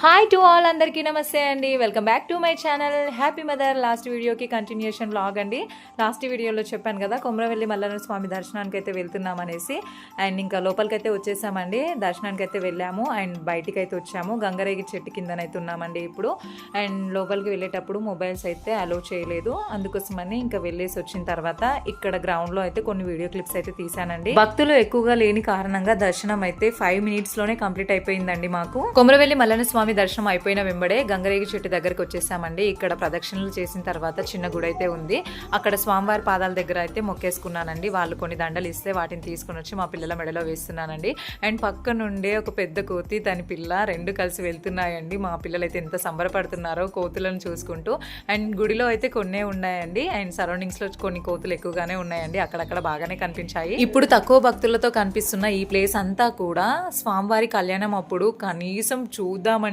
Hi to all అందరికీ నమస్తే అండి. Welcome back to my channel happy mother last వీడియోకి కంటిన్యూషన్ లాగ్ అండి. లాస్ట్ వీడియోలో చెప్పాను కదా కొమరవెల్లి మల్లన స్వామి దర్శనానికి అయితే వెళ్తున్నాం అనేసి. అండ్ ఇంకా లోపలికైతే వచ్చేసామండి. దర్శనానికి అయితే వెళ్ళాము. అండ్ బయటికి అయితే వచ్చాము. గంగరేగి చెట్టు కిందనైతే ఉన్నామండి ఇప్పుడు. అండ్ లోపలికి వెళ్ళేటప్పుడు మొబైల్స్ అయితే అలో చేయలేదు. అందుకోసమని ఇంకా వెళ్ళేసి వచ్చిన తర్వాత ఇక్కడ గ్రౌండ్లో అయితే కొన్ని వీడియో క్లిప్స్ అయితే తీసానండి భక్తులు ఎక్కువగా లేని కారణంగా దర్శనం అయితే ఫైవ్ మినిట్స్లోనే కంప్లీట్ అయిపోయిందండి మాకు. కొమరవెల్లి మల్లన్న స్వామి దర్శనం అయిపోయిన వెంబడే గంగరేగి చెట్టు దగ్గరకు వచ్చేసామండి. ఇక్కడ ప్రదక్షిణలు చేసిన తర్వాత చిన్న గుడి అయితే ఉంది. అక్కడ స్వామివారి పాదాల దగ్గర అయితే మొక్కేసుకున్నానండి. వాళ్ళు కొన్ని దండలు ఇస్తే వాటిని తీసుకుని వచ్చి మా పిల్లల మెడలో వేస్తున్నానండి. అండ్ పక్క నుండే ఒక పెద్ద కోతి దాని పిల్ల రెండు కలిసి వెళ్తున్నాయండి. మా పిల్లలు అయితే ఎంత సంబరపడుతున్నారో కోతులను చూసుకుంటూ. అండ్ గుడిలో అయితే కొన్నే ఉన్నాయండి. అండ్ సరౌండింగ్స్లో కొన్ని కోతులు ఎక్కువగానే ఉన్నాయండి. అక్కడక్కడ బాగానే కనిపించాయి. ఇప్పుడు తక్కువ భక్తులతో కనిపిస్తున్న ఈ ప్లేస్ అంతా కూడా స్వామివారి కళ్యాణం అప్పుడు కనీసం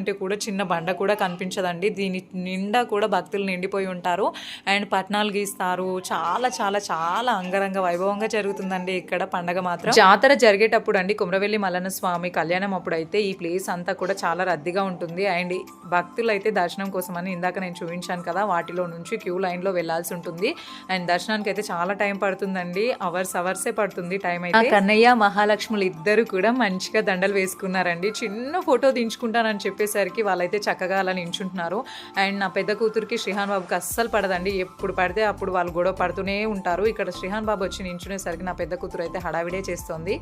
చూద్దామంటే కూడా చిన్న బండ కూడా కనిపించదండి. దీని నిండా కూడా భక్తులు నిండిపోయి ఉంటారు. అండ్ పట్నాలు గీస్తారు. చాలా చాలా చాలా అంగరంగ వైభవంగా జరుగుతుందండి ఇక్కడ పండగ మాత్రం. జాతర జరిగేటప్పుడు అండి కుమరవెల్లి మల్లన్న స్వామి కళ్యాణం అప్పుడు అయితే ఈ ప్లేస్ అంతా కూడా చాలా రద్దీగా ఉంటుంది. అండ్ భక్తులు అయితే దర్శనం కోసం అని ఇందాక నేను చూపించాను కదా వాటిలో నుంచి క్యూ లైన్లో వెళ్ళాల్సి ఉంటుంది. అండ్ దర్శనానికి అయితే చాలా టైం పడుతుందండి. అవర్స్ అవర్సే పడుతుంది టైం అయితే. కన్నయ్య మహాలక్ష్ములు ఇద్దరు కూడా మంచిగా దండలు వేసుకున్నారండి. చిన్న ఫోటో దించుకుంటానని వచ్చేసరికి వాళ్ళైతే చక్కగా అలా నించుంటున్నారు. అండ్ నా పెద్ద కూతురికి శ్రీహాన్ బాబుకి అస్సలు పడదండి. ఎప్పుడు పడితే అప్పుడు వాళ్ళు గొడవ పడుతూనే ఉంటారు. ఇక్కడ శ్రీహాన్ బాబు వచ్చి నించునేసరికి నా పెద్ద కూతురు అయితే హడావిడే చేస్తోంది.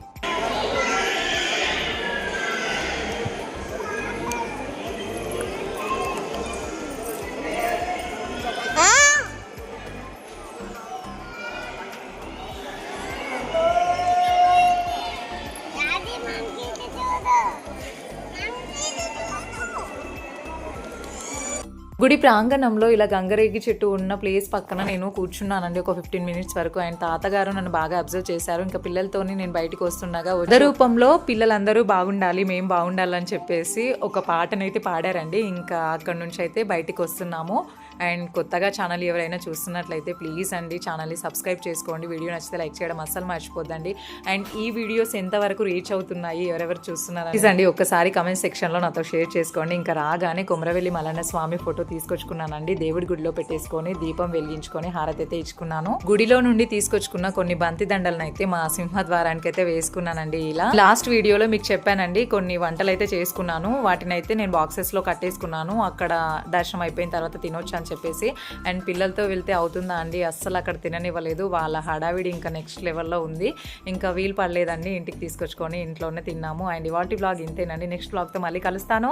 గుడి ప్రాంగణంలో ఇలా గంగరేగి చెట్టు ఉన్న ప్లేస్ పక్కన నేను కూర్చున్నానండి ఒక ఫిఫ్టీన్ మినిట్స్ వరకు. ఆయన తాతగారు నన్ను బాగా అబ్జర్వ్ చేశారు. ఇంకా పిల్లలతోని నేను బయటకు వస్తుండగా ఉద రూపంలో పిల్లలందరూ బాగుండాలి మేము బాగుండాలని చెప్పేసి ఒక పాటనైతే పాడారండి. ఇంకా అక్కడ నుంచి అయితే బయటకు వస్తున్నాము. అండ్ కొత్తగా ఛానల్ ఎవరైనా చూస్తున్నట్లయితే ప్లీజ్ అండి ఛానల్ని సబ్స్క్రైబ్ చేసుకోండి. వీడియో నచ్చితే లైక్ చేయడం అస్సలు మర్చిపోద్దండి. అండ్ ఈ వీడియోస్ ఎంతవరకు రీచ్ అవుతున్నాయి ఎవరెవరు చూస్తున్నారు ప్లీజ్ అండి ఒక్కసారి కమెంట్ సెక్షన్లో నాతో షేర్ చేసుకోండి. ఇంకా రాగానే కొమరవెల్లి మలన్న స్వామి ఫోటో తీసుకొచ్చుకున్నానండి. దేవుడి గుడిలో పెట్టేసుకొని దీపం వెలిగించుకొని హారతి అయితే ఇచ్చుకున్నాను. గుడిలో నుండి తీసుకొచ్చుకున్న కొన్ని బంతి దండలను అయితే మా సింహద్వారానికి అయితే వేసుకున్నానండి ఇలా. లాస్ట్ వీడియోలో మీకు చెప్పానండి కొన్ని వంటలు అయితే చేసుకున్నాను. వాటిని అయితే నేను బాక్సెస్లో కట్టేసుకున్నాను. అక్కడ దర్శనం అయిపోయిన తర్వాత తినొచ్చు అని చెప్పేసి అండ్ పిల్లలతో వెళ్తే అవుతుందా అండి? అస్సలు అక్కడ తిననివ్వలేదు. వాళ్ళ హడావిడి ఇంకా నెక్స్ట్ లెవెల్లో ఉంది. ఇంకా వీలు పడలేదండి ఇంటికి తీసుకొచ్చుకొని ఇంట్లోనే తిన్నాము. అండ్ ఇవాటి బ్లాగ్ ఇంతేనండి. నెక్స్ట్ బ్లాగ్తో మళ్ళీ కలుస్తాను.